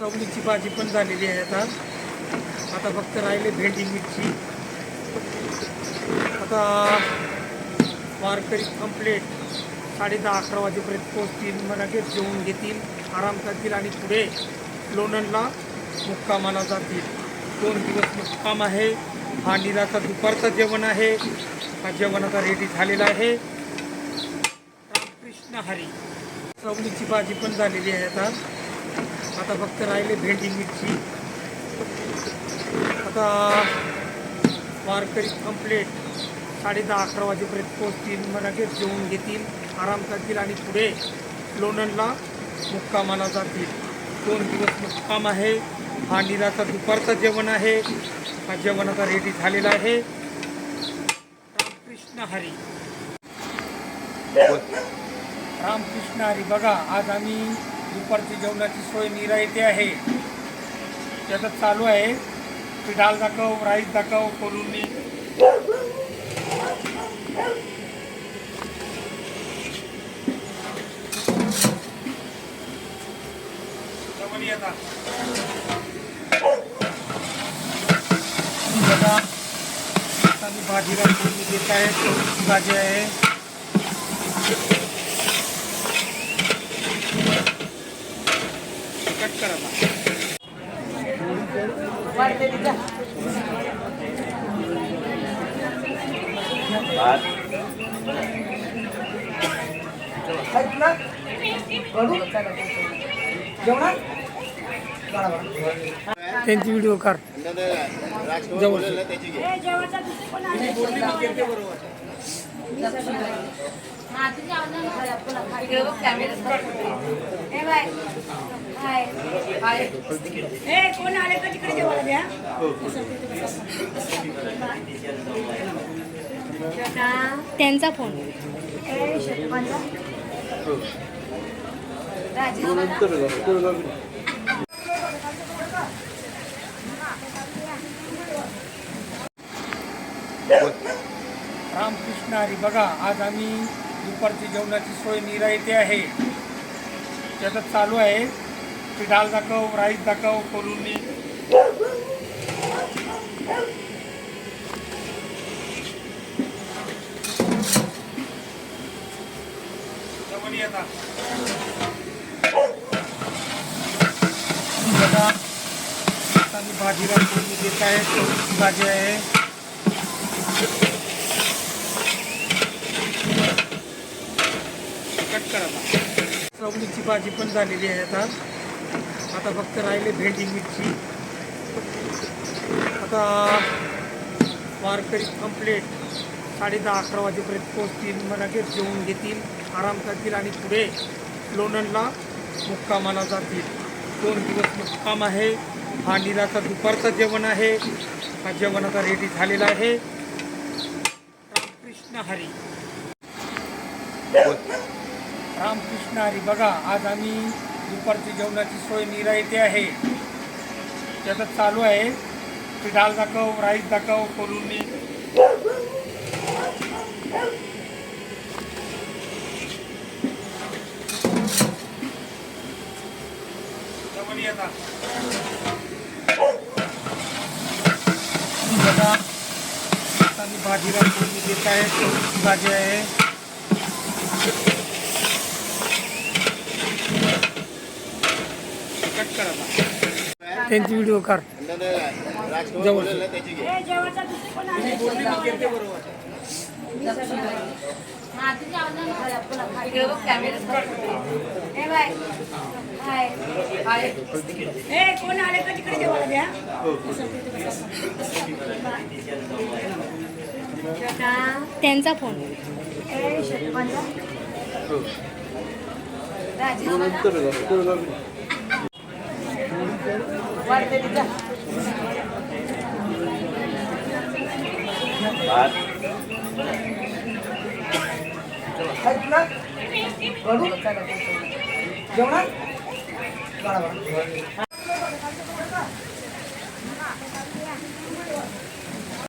चवळीची भाजी पण झालेली आहे आता. आता फक्त राहिले भेंडी मिरची. आता वारकरी कंप्लेट साडे दहा अकरा वाजेपर्यंत पोहोचतील मग लगेच जेवून घेतील आराम करतील आणि पुढे लोणंदला मुक्कामाला जातील. दोन दिवस मुक्काम आहे. हा निराचा दुपारचं जेवण आहे. हा जेवण आता रेडी झालेला आहे. रामकृष्ण हरी. चवळीची भाजी पण झालेली आहे आता. आता फक्त राहिले भेंडी मिरची. आता वारकरी कंप्लेट साडे दहा अकरा वाजेपर्यंत पोहोचतील. मग लगेच जेवून घेतील आराम करतील आणि पुढे लोणंदला मुक्कामाला जातील. दोन दिवस मुक्काम आहे. हा निराचा दुपारचं जेवण आहे. हा जेवण आता रेडी झालेला आहे. रामकृष्ण हरी. रामकृष्ण हरी. बघा आज आम्ही दुपारची जेवणाची सोय निरा येथे आहे. त्याचं चालू आहे. की डाळ दाखव राईस दाखव करून मी भाजी ये देत आहे. भाजी आहे कट करा आता. त्यांची व्हिडिओ कर जवळ कोण आले का तिकडे जेवायला द्या त्यांचा फोन. रामकृष्ण हरी. बघा आज आम्ही दुपारची जेवणाची सोय निरा येथे आहे. त्याचं चालू आहे. ती डाळ दाखव राईस दाखव करून मी जेवण बघा आता मी देत आहे. भाजी आहे. करावा करा चवळीची भाजी पण झालेली आहे आता. आता फक्त राहिले भेंडी मिरची. आता वारकरी कंप्लेट साडे दहा अकरा वाजेपर्यंत पोहोचतील. मग जेवून घेतील. आराम करतील आणि पुढे लोणंदला मुक्कामाला जातील. दोन दिवस मुक्काम आहे. हा निराचा दुपारचं जेवण आहे. हा जेवण आता रेडी झालेला आहे. रामकृष्ण हरी. रामकृष्ण हरी बघा आज आम्ही दुपारची जेवणाची सोय निरा येथे आहे. त्याचं चालू आहे. की डाळ दाखव राईस दाखव करून मी. जेवण बघा आता मी देत आहे. भाजी आहे कट करा आता. त्यांची व्हिडिओ कर जवळ. कोण आले का तिकडे जेवायला द्या त्यांचा फोन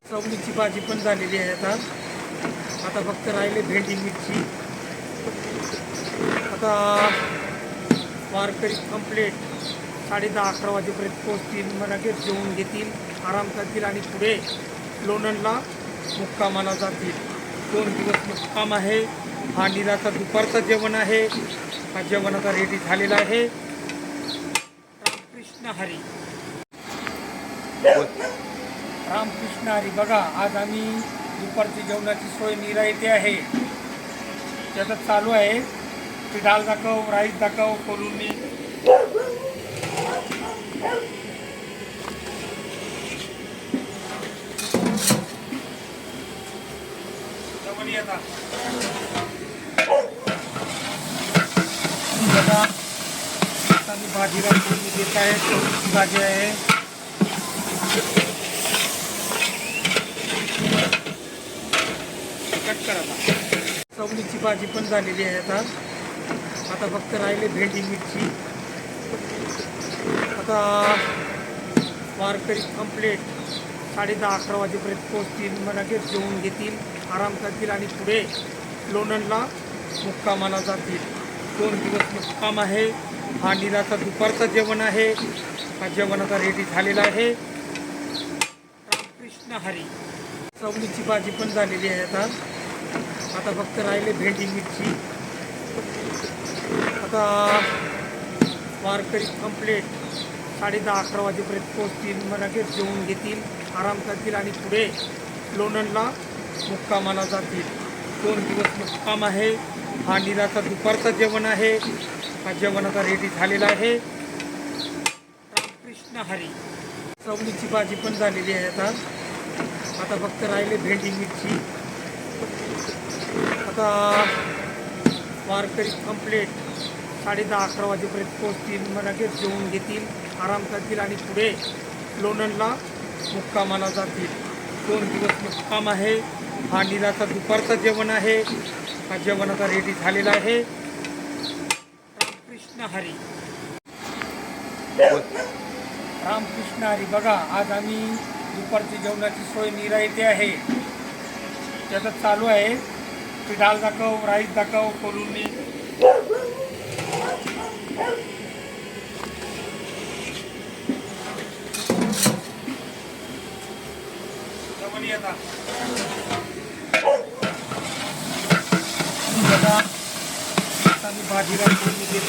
चवळीची भाजी पण झालेली आहे आता. आता फक्त राहिले भेंडी मिरची. आता वारकरी कंप्लेट साडे दहा अकरा वाजेपर्यंत पोहोचतील. मग लगेच जेवून घेतील आराम करतील आणि पुढे लोणंदला मुक्कामाला जातील. दोन दिवस मुक्काम आहे. हा निराचा दुपारचं जेवण आहे. हा जेवणाचा रेडी झालेला आहे. रामकृष्ण हरी. रामकृष्ण हरी. बघा आज आम्ही दुपारची जेवणाची सोय निरा येथे आहे. त्याचं चालू आहे. ते डाळ दाखव राईस दाखव करून मी आता बघा आता मी भाजीला फोडणी देत आहे कोलमची भाजी आहे. कट करा चवणीची भाजी पण झालेली आहे आता. आता फक्त राहिले भेंडी मिरची. आता वारकरी कंप्लेट साडे दहा अकरा वाजेपर्यंत पोहोचतील मग लगेच जेवून घेतील. आराम करतील आणि पुढे लोणंदला मुक्कामाला जातील. दोन दिवस मुक्काम आहे. हा निराचा दुपारचं जेवण आहे. हा जेवण आता रेडी झालेला आहे. रामकृष्ण हरी. चवणीची भाजी पण झालेली आहे आता. आता फक्त राहिले भेंडी मिरची. आता वारकरी कंप्लेट साडे दहा अकरा वाजेपर्यंत पोहोचतील. मग लगेच जेवून घेतील. आराम करतील आणि पुढे लोणंदला मुक्कामाला जातील. दोन दिवस मुक्काम आहे. हा निराचा दुपारचं जेवण आहे. हा जेवणाचा रेडी झालेला आहे. रामकृष्ण हरी. चवणीची भाजी पण झालेली आहे आता. आता फक्त राहिले भेंडी मिरची. आता वारकरी कंप्लेट साडे दहा अकरा वाजेपर्यंत पोहोचतील. मग लगेच जेवून घेतील. आराम करतील आणि पुढे लोणंदला मुक्कामाला जातील. दोन दिवस मुक्काम आहे. हा निलाचा दुपारचं जेवण आहे. हा जेवण आता रेडी झालेला आहे. रामकृष्ण हरी. रामकृष्ण हरी बघा आज आम्ही दुपारची जेवणाची सोय निरा येथे आहे. त्याचं चालू आहे. ते डाळ दाखव राईस दाखव करून मी ये आता. बघा आता मी भाजीला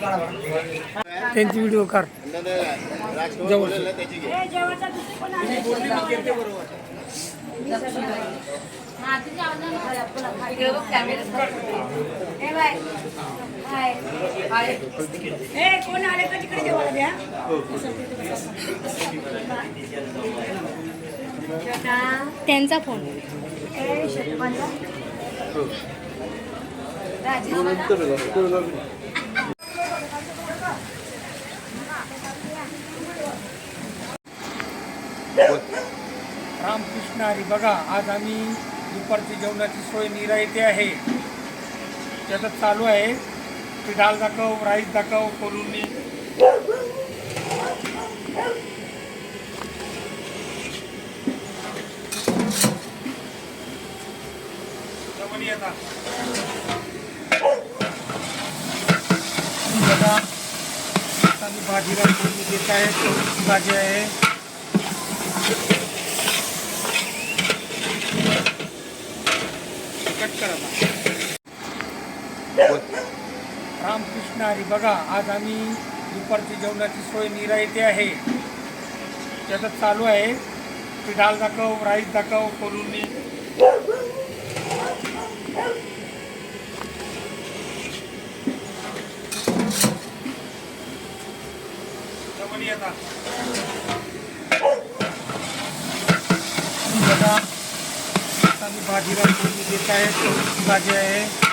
त्यांची व्हिडिओ कर जवळ ए जेवायचा दुसरी कोण आले ए बाय हाय ए कोण आले का तिकडे जेवायला द्या त्यांचा फोन रामकृष्ण हरी बघा आज आम्ही दुपारची जेवणाची सोय निरा येथे आहे. त्याचं चालू आहे. ते डाळ दाखव राईस दाखव करून जवळ बघा आता मी भाजीला आहे भाजी आहे. रामकृष्ण हरी बघा आज आम्ही दुपारची जेवणाची सोय निरा येथे आहे. त्याचं चालू आहे. ती डाळ दाखव राईस दाखव करून मी आता. आता भाजीला देत आहे भाजी आहे.